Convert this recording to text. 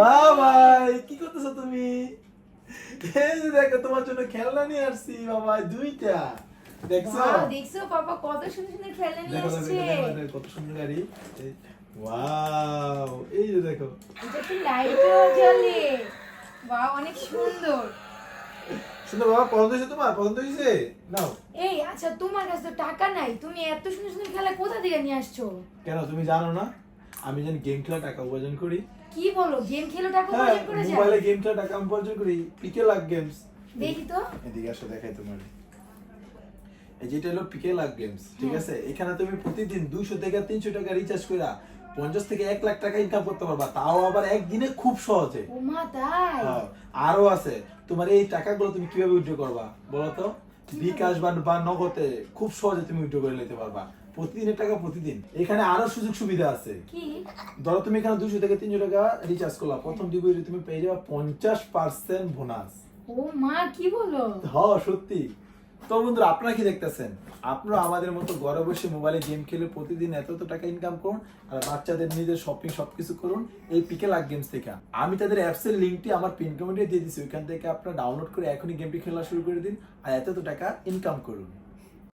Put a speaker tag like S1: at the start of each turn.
S1: বাবাই কি করতেছো তুমি? এই যে দেখো তোমার জন্য খেলনা নিয়ে আসছি বাবা দুইটা। দেখছ?
S2: দেখছ পাপা কত সুন্দর সুন্দর খেলনা নিয়ে
S1: দেখো দেখো,
S2: আসছে
S1: দেখো, দেখো, কত সুন্দর গাড়ি। ওয়াও এই যে দেখো।
S2: এটা তো লাইটও জ্বলে? বাহ অনেক সুন্দর।
S1: সুন্দর বাবা পছন্দ হয়েছে তোমার? পছন্দ হয়েছে? নাও।
S2: এই আচ্ছা তোমার কাছে তো টাকা নাই। তুমি এত সুন্দর সুন্দর খেলা কোথা থেকে নিয়ে আসছো?
S1: কেন তুমি জানো না? আমি যেন গেম খেলা টাকা উপার্জন করি।
S2: কি বলো? গেম খেলো টাকা
S1: হ্যাঁ
S2: উপার্জন করে যায়
S1: মোবাইলে গেম খেলা টাকা উপার্জন করি। পিকে লাগ গেমস
S2: দেখি তো।
S1: এদিকে আসো দেখাই তোমার। এই যেটা হলো পিকে লাখ গেমস ঠিক
S2: হ্যাঁ।
S1: আছে? এখানে তুমি প্রতিদিন দুইশো থেকে তিনশো টাকা রিচার্জ করে পঞ্চাশ থেকে এক লাখ টাকা ইনকাম করতে পারবা। তাও আবার একদিনে খুব সহজে।
S2: ও মা তাই?
S1: হ্যাঁ, আরও আছে। তোমার এই টাকাগুলো তুমি কীভাবে উইথড্র করবা বলো তো? বিকাশ বা বা নগদে খুব সহজে তুমি উইথড্র করে নিতে পারবা। প্রতিদিনের টাকা প্রতিদিন। এখানে আরও সুযোগ সুবিধা আছে।
S2: কি?
S1: ধরো তুমি এখানে দুশো থেকে তিনশো টাকা রিচার্জ করলা। প্রথম ডিপোজিটে তুমি পেয়ে যাবে পঞ্চাশ পার্সেন্ট বোনাস
S2: ও মা কি বলো?
S1: হ সত্যি। তো বন্ধুরা, আপনারা কি দেখতেছেন? আপনারা আমাদের মতো ঘরে বসে মোবাইলে গেম খেলে প্রতিদিন এত এত টাকা ইনকাম করুন আর বাচ্চাদের নিজের শপিং সবকিছু করুন এই পিকে লাগ গেমস থেকে। আমি তাদের অ্যাপস এর লিঙ্কটি আমার পিন কমেন্টে দিয়ে দিচ্ছি ওইখান থেকে আপনারা ডাউনলোড করে এখনই গেমটি খেলা শুরু করে দিন আর এত এত টাকা ইনকাম করুন।